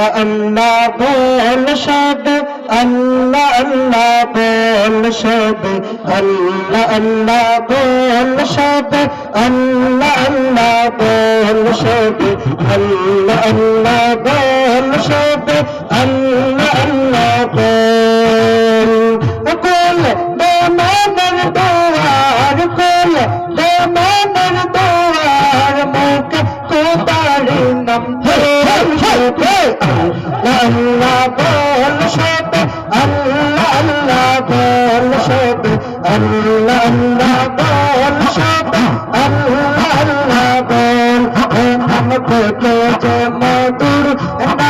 আল্লাহ আল্লাহ বল সব আল্লাহ আল্লাহ বল সব আল্লাহ আল্লাহ বল সব আল্লাহ আল্লাহ বল সব আল্লাহ আল্লাহ বল সব আল্লাহ আল্লাহ বল কোল তোমাদের দোয়ার কোল তোমাদের দোয়ার মুখ কোপারি নাম হে হে হে আল্লাহ আল্লাহ বল সবাই আল্লাহ আল্লাহ বল মন থেকে যে মধুর না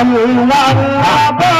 আমি